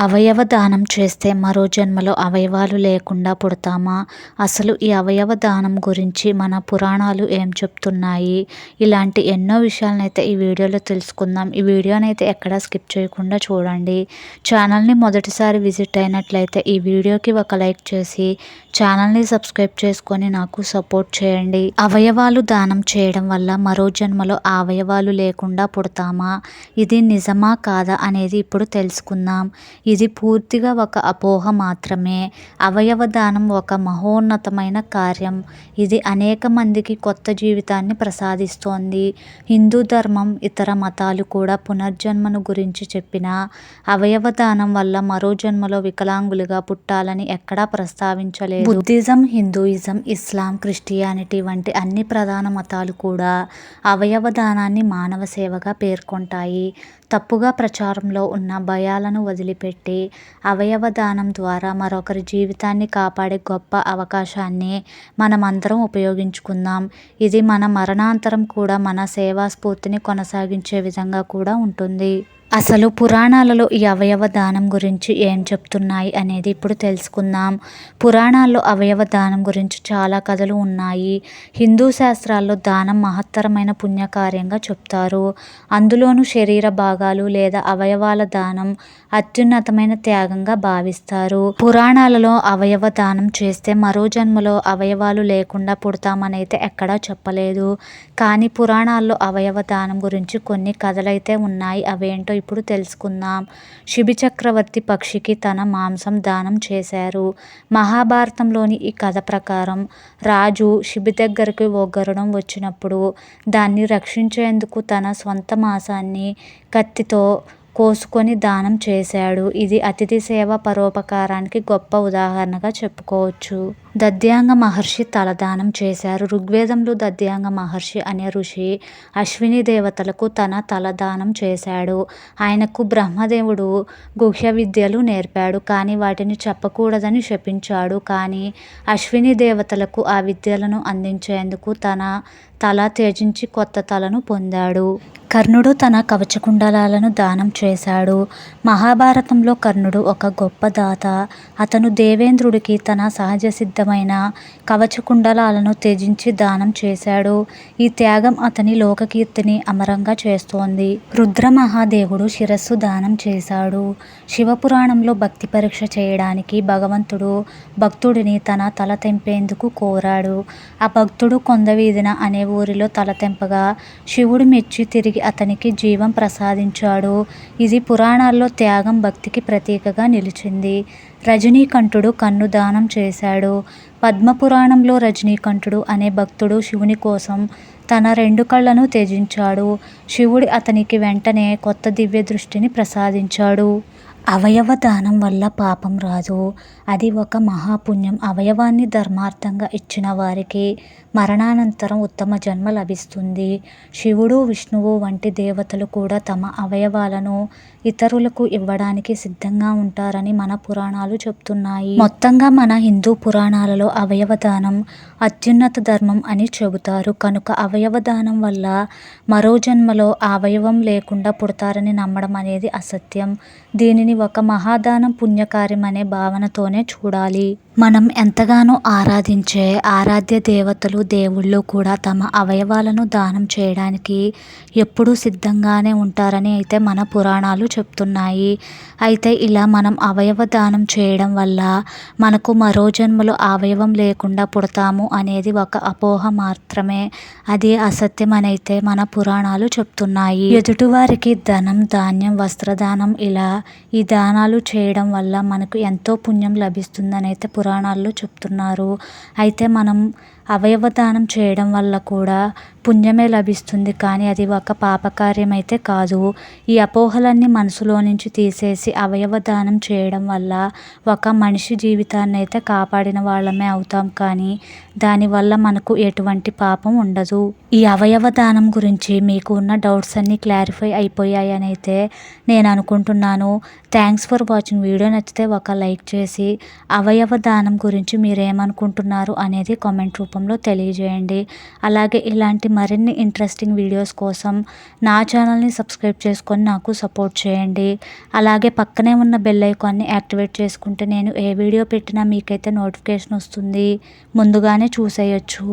అవయవ దానం చేస్తే మరో జన్మలో అవయవాలు లేకుండా పుడతామా? అసలు ఈ అవయవ దానం గురించి మన పురాణాలు ఏం చెప్తున్నాయి? ఇలాంటి ఎన్నో విషయాలనైతే ఈ వీడియోలో తెలుసుకుందాం. ఈ వీడియోనైతే ఎక్కడా స్కిప్ చేయకుండా చూడండి. ఛానల్ని మొదటిసారి విజిట్ అయినట్లయితే ఈ వీడియోకి ఒక లైక్ చేసి ఛానల్ని సబ్స్క్రైబ్ చేసుకొని నాకు సపోర్ట్ చేయండి. అవయవాలు దానం చేయడం వల్ల మరో జన్మలో అవయవాలు లేకుండా పుడతామా? ఇది నిజమా కాదా అనేది ఇప్పుడు తెలుసుకుందాం. ఇది పూర్తిగా ఒక అపోహ మాత్రమే. అవయవ దానం ఒక మహోన్నతమైన కార్యం. ఇది అనేక మందికి కొత్త జీవితాన్ని ప్రసాదిస్తోంది. హిందూ ధర్మం ఇతర మతాలు కూడా పునర్జన్మను గురించి చెప్పిన అవయవ దానం వల్ల మరో జన్మలో వికలాంగులుగా పుట్టాలని ఎక్కడా ప్రస్తావించలేదు. బుద్ధిజం హిందూయిజం ఇస్లాం క్రిస్టియానిటీ వంటి అన్ని ప్రధాన మతాలు కూడా అవయవ దానాన్ని మానవ సేవగా పేర్కొంటాయి. తప్పుగా ప్రచారంలో ఉన్న భయాలను వదిలిపెట్టి పెట్టి అవయవ దానం ద్వారా మరొకరి జీవితాన్ని కాపాడే గొప్ప అవకాశాన్ని మనమందరం ఉపయోగించుకుందాం. ఇది మన మరణాంతరం కూడా మన సేవా స్ఫూర్తిని కొనసాగించే విధంగా కూడా ఉంటుంది. అసలు పురాణాలలో ఈ అవయవ దానం గురించి ఏం చెప్తున్నాయి అనేది ఇప్పుడు తెలుసుకుందాం. పురాణాల్లో అవయవ దానం గురించి చాలా కథలు ఉన్నాయి. హిందూ శాస్త్రాల్లో దానం మహత్తరమైన పుణ్యకార్యంగా చెప్తారు. అందులోనూ శరీర భాగాలు లేదా అవయవాల దానం అత్యున్నతమైన త్యాగంగా భావిస్తారు. పురాణాలలో అవయవ దానం చేస్తే మరో జన్మలో అవయవాలు లేకుండా పుడతామనైతే ఎక్కడా చెప్పలేదు. కానీ పురాణాల్లో అవయవ దానం గురించి కొన్ని కథలైతే ఉన్నాయి. అవేంటో ఇప్పుడు తెలుసుకుందాం. శిబి చక్రవర్తి పక్షికి తన మాంసం దానం చేశారు. మహాభారతంలోని ఈ కథ ప్రకారం రాజు శిబి దగ్గరకు ఓ గరుడం వచ్చినప్పుడు దాన్ని రక్షించేందుకు తన సొంత మాంసాన్ని కత్తితో కోసుకొని దానం చేశాడు. ఇది అతిథి సేవ పరోపకారానికి గొప్ప ఉదాహరణగా చెప్పుకోవచ్చు. దద్యాంగ మహర్షి తలదానం చేశారు. ఋగ్వేదంలో దద్యాంగ మహర్షి అనే ఋషి అశ్విని దేవతలకు తన తలదానం చేశాడు. ఆయనకు బ్రహ్మదేవుడు గుహ్య విద్యలు నేర్పాడు. కానీ వాటిని చెప్పకూడదని శపించాడు. కానీ అశ్విని దేవతలకు ఆ విద్యలను అందించేందుకు తన తల త్యజించి కొత్త తలను పొందాడు. కర్ణుడు తన కవచకుండలాలను దానం చేశాడు. మహాభారతంలో కర్ణుడు ఒక గొప్ప దాత. అతను దేవేంద్రుడికి తన సహజ సిద్ధమైన కవచకుండలాలను త్యజించి దానం చేశాడు. ఈ త్యాగం అతని లోకకీర్తిని అమరంగా చేస్తోంది. రుద్ర మహాదేవుడు శిరస్సు దానం చేశాడు. శివపురాణంలో భక్తి పరీక్ష చేయడానికి భగవంతుడు భక్తుడిని తన తల తెంపేందుకు కోరాడు. ఆ భక్తుడు కొందవీధిన అనే ఊరిలో తల తెంపగా శివుడు మెచ్చి తిరిగి అతనికి జీవం ప్రసాదించాడు. ఇది పురాణాల్లో త్యాగం భక్తికి ప్రతీకగా నిలిచింది. రజనీకంఠుడు కన్ను దానం చేశాడు. పద్మపురాణంలో రజనీకంఠుడు అనే భక్తుడు శివుని కోసం తన రెండు కళ్ళను త్యజించాడు. శివుడు అతనికి వెంటనే కొత్త దివ్య దృష్టిని ప్రసాదించాడు. అవయవ దానం వల్ల పాపం రాదు. అది ఒక మహాపుణ్యం. అవయవాన్ని ధర్మార్థంగా ఇచ్చిన వారికి మరణానంతరం ఉత్తమ జన్మ లభిస్తుంది. శివుడు విష్ణువు వంటి దేవతలు కూడా తమ అవయవాలను ఇతరులకు ఇవ్వడానికి సిద్ధంగా ఉంటారని మన పురాణాలు చెప్తున్నాయి. మొత్తంగా మన హిందూ పురాణాలలో అవయవ దానం అత్యున్నత ధర్మం అని చెబుతారు. కనుక అవయవ దానం వల్ల మరో జన్మలో అవయవం లేకుండా పుడతారని నమ్మడం అనేది అసత్యం. దీనిని ఒక మహాదానం పుణ్యకార్యం అనే భావనతోనే చూడాలి. మనం ఎంతగానో ఆరాధించే ఆరాధ్య దేవతలు దేవుళ్ళు కూడా తమ అవయవాలను దానం చేయడానికి ఎప్పుడూ సిద్ధంగానే ఉంటారని అయితే మన పురాణాలు చెప్తున్నాయి. అయితే ఇలా మనం అవయవ దానం చేయడం వల్ల మనకు మరో జన్మలో అవయవం లేకుండా పుడతాము అనేది ఒక అపోహ మాత్రమే. అది అసత్యం అనైతే మన పురాణాలు చెప్తున్నాయి. ఎదుటివారికి ధనం ధాన్యం వస్త్రదానం ఇలా ఈ దానాలు చేయడం వల్ల మనకు ఎంతో పుణ్యం లభిస్తుందని అయితే పురాణాల్లో చెప్తున్నారు. అయితే మనం అవయవ దానం చేయడం వల్ల కూడా పుణ్యమే లభిస్తుంది. కానీ అది ఒక పాపకార్యం అయితే కాదు. ఈ అపోహలన్నీ మనసులో నుంచి తీసేసి అవయవ దానం చేయడం వల్ల ఒక మనిషి జీవితాన్ని అయితే కాపాడిన వాళ్ళమే అవుతాం. కానీ దానివల్ల మనకు ఎటువంటి పాపం ఉండదు. ఈ అవయవ దానం గురించి మీకు ఉన్న డౌట్స్ అన్నీ క్లారిఫై అయిపోయాయి అని అయితే నేను అనుకుంటున్నాను. Thanks for watching. వీడియో నచ్చితే ఒక లైక్ చేసి అవయవ దానం గురించి మీరేమనుకుంటున్నారు అనేది కామెంట్ రూపం రూపంలో తెలియజేయండి. అలాగే ఇలాంటి మరిన్ని ఇంట్రెస్టింగ్ వీడియోస్ కోసం నా ఛానల్ని సబ్స్క్రైబ్ చేసుకొని నాకు సపోర్ట్ చేయండి. అలాగే పక్కనే ఉన్న బెల్ ఐకాన్ని యాక్టివేట్ చేసుకుంటే నేను ఏ వీడియో పెట్టినా మీకైతే నోటిఫికేషన్ వస్తుంది. ముందుగానే చూసేయచ్చు.